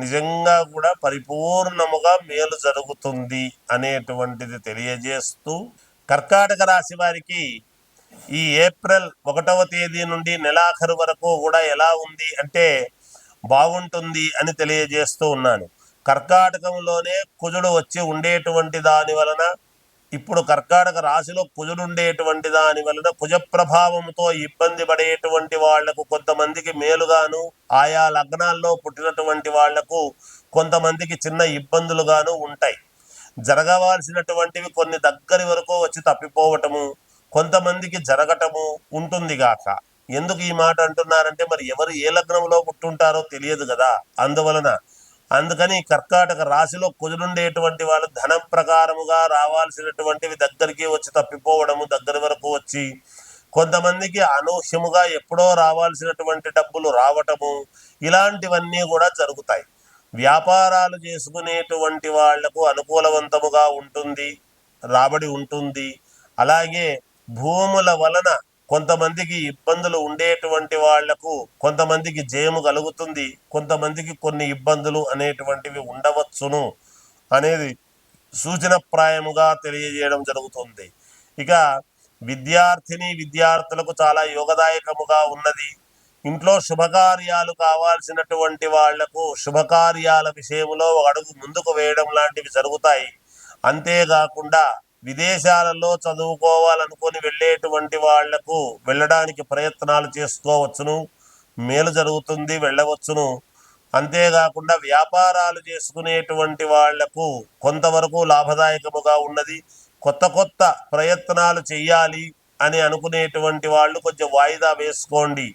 నిజంగా కూడా పరిపూర్ణముగా మేలు జరుగుతుంది అనేటువంటిది తెలియజేస్తూ కర్కాటక రాశి వారికి ఈ ఏప్రిల్ ఒకటవ తేదీ నుండి నెలాఖరు వరకు కూడా ఎలా ఉంది అంటే బాగుంటుంది అని తెలియజేస్తూ ఉన్నాను. కర్కాటకంలోనే కుజుడు వచ్చి ఉండేటువంటి దాని వలన ఇప్పుడు కర్కాటక రాశిలో కుజుడుండేటువంటి దాని వలన కుజ ప్రభావంతో ఇబ్బంది పడేటువంటి వాళ్ళకు కొంతమందికి మేలుగాను ఆయా లగ్నాల్లో పుట్టినటువంటి వాళ్ళకు కొంతమందికి చిన్న ఇబ్బందులుగాను ఉంటాయి. జరగవలసినటువంటివి కొన్ని దగ్గరి వరకు వచ్చి తప్పిపోవటము కొంతమందికి జరగటము ఉంటుంది గాక. ఎందుకు ఈ మాట అంటున్నారంటే మరి ఎవరు ఏ లగ్నంలో పుట్టుంటారో తెలియదు కదా. అందువలన అందుకని కర్కాటక రాశిలో కుదురుండేటువంటి వాళ్ళు ధనం ప్రకారముగా రావాల్సినటువంటివి దగ్గరికి వచ్చి తప్పిపోవడము దగ్గర వరకు వచ్చి కొంతమందికి అనూహ్యముగా ఎప్పుడో రావాల్సినటువంటి డబ్బులు రావటము ఇలాంటివన్నీ కూడా జరుగుతాయి. వ్యాపారాలు చేసుకునేటువంటి వాళ్ళకు అనుకూలవంతముగా ఉంటుంది రాబడి ఉంటుంది. అలాగే భూముల వలన కొంతమందికి ఇబ్బందులు ఉండేటువంటి వాళ్ళకు కొంతమందికి జయము కలుగుతుంది కొంతమందికి కొన్ని ఇబ్బందులు అనేటువంటివి ఉండవచ్చును అనేది సూచనప్రాయముగా తెలియజేయడం జరుగుతుంది. ఇక విద్యార్థిని విద్యార్థులకు చాలా యోగదాయకముగా ఉన్నది. ఇంట్లో శుభకార్యాలు కావాల్సినటువంటి వాళ్ళకు శుభకార్యాల విషయంలో ఒక అడుగు ముందుకు వేయడం లాంటివి జరుగుతాయి. అంతేకాకుండా విదేశాలలో చదువుకోవాలనుకొని వెళ్ళేటువంటి వాళ్ళకు వెళ్ళడానికి ప్రయత్నాలు చేసుకోవచ్చును. మేలు జరుగుతుంది వెళ్ళవచ్చును. అంతేకాకుండా వ్యాపారాలు చేసుకునేటువంటి వాళ్ళకు కొంతవరకు లాభదాయకముగా ఉన్నది. కొత్త కొత్త ప్రయత్నాలు చేయాలి అని అనుకునేటువంటి వాళ్ళు కొంచెం వాయిదా వేసుకోండి.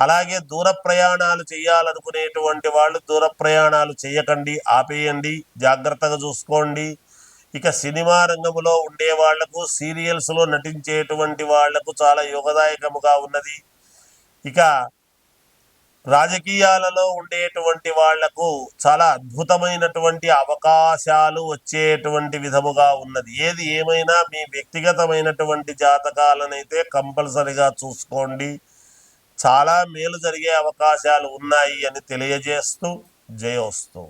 అలాగే దూర ప్రయాణాలు చేయాలనుకునేటువంటి వాళ్ళు దూర ప్రయాణాలు చేయకండి ఆపేయండి. జాగ్రత్తగా చూసుకోండి. ఇక సినిమా రంగంలో ఉండే వాళ్ళకు సీరియల్స్లో నటించేటువంటి వాళ్ళకు చాలా యోగదాయకముగా ఉన్నది. ఇక రాజకీయాలలో ఉండేటువంటి వాళ్ళకు చాలా అద్భుతమైనటువంటి అవకాశాలు వచ్చేటువంటి విధముగా ఉన్నది. ఏది ఏమైనా మీ వ్యక్తిగతమైనటువంటి జాతకాలనైతే కంపల్సరిగా చూసుకోండి. చాలా మేలు జరిగే అవకాశాలు ఉన్నాయి అని తెలియజేస్తూ జయోస్తూ.